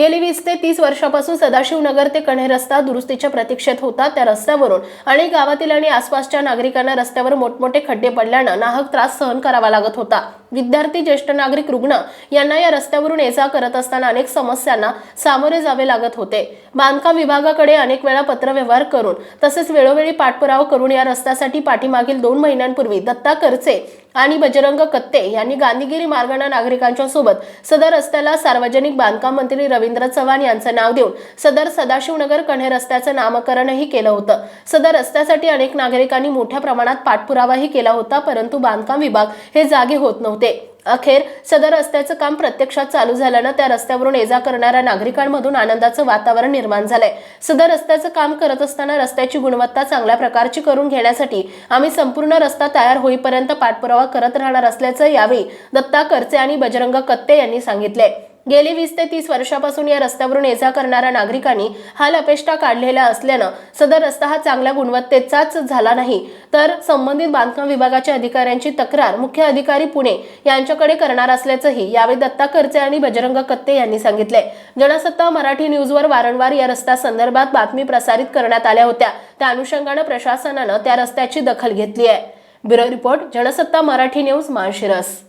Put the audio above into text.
गेली वीस ते तीस वर्षापासून सदाशिवनगर ते कण्हे रस्ता दुरुस्तीच्या प्रतीक्षेत होता त्या रस्त्यावरून. आणि गावातील आणि आसपासच्या नागरिकांना रस्त्यावर मोठमोठे खड्डे पडल्यानं नाहक त्रास सहन करावा लागत होता. विद्यार्थी ज्येष्ठ नागरिक रुग्ण यांना या रस्त्यावरून ये जा करत असताना अनेक समस्यांना सामोरे जावे लागत होते. बांधकाम विभागाकडे अनेक वेळा पत्रव्यवहार करून तसेच वेळोवेळी पाठपुरावा करून या रस्त्यासाठी पाठीमागील दोन महिन्यांपूर्वी दत्ता करचे आणि बजरंग कत्ते यांनी गांधीगिरी मार्गाने नागरिकांच्या सोबत सदर रस्त्याला सार्वजनिक बांधकाम मंत्री रवींद्र चव्हाण यांचं नाव देऊन सदर सदाशिवनगर कण्हे रस्त्याचं नामकरणही केलं होतं. सदर रस्त्यासाठी अनेक नागरिकांनी मोठ्या प्रमाणात पाठपुरावाही केला होता परंतु बांधकाम विभाग हे जागे होत नव्हते. अखेर सदर रस्त्याचं काम प्रत्यक्षात चालू झाल्यानं त्या रस्त्यावरून ये जा करणाऱ्या नागरिकांमधून आनंदाचं वातावरण निर्माण झालंय. सदर रस्त्याचं काम करत असताना रस्त्याची गुणवत्ता चांगल्या प्रकारची करून घेण्यासाठी आम्ही संपूर्ण रस्ता तयार होईपर्यंत पाठपुरावा करत राहणार असल्याचं यावेळी दत्ता करचे आणि बजरंग कत्ते यांनी सांगितले गेली वीस ते तीस वर्षापासून या रस्त्यावरून ये जा करणाऱ्या नागरिकांनी हा लपेष्टा काढलेला असल्यानं सदर रस्ता हा चांगल्या गुणवत्तेचाच झाला नाही. तर संबंधित बांधकाम विभागाच्या अधिकाऱ्यांची तक्रार मुख्य अधिकारी पुणे यांच्याकडे करणार असल्याचंही यावेळी दत्ता करचे आणि बजरंग कत्ते यांनी सांगितले जनसत्ता मराठी न्यूजवर वारंवार या रस्त्या संदर्भात बातमी प्रसारित करण्यात आल्या होत्या. त्या अनुषंगानं प्रशासनानं त्या रस्त्याची दखल घेतली आहे. Bureau report Jansatta Marathi news Malshiras.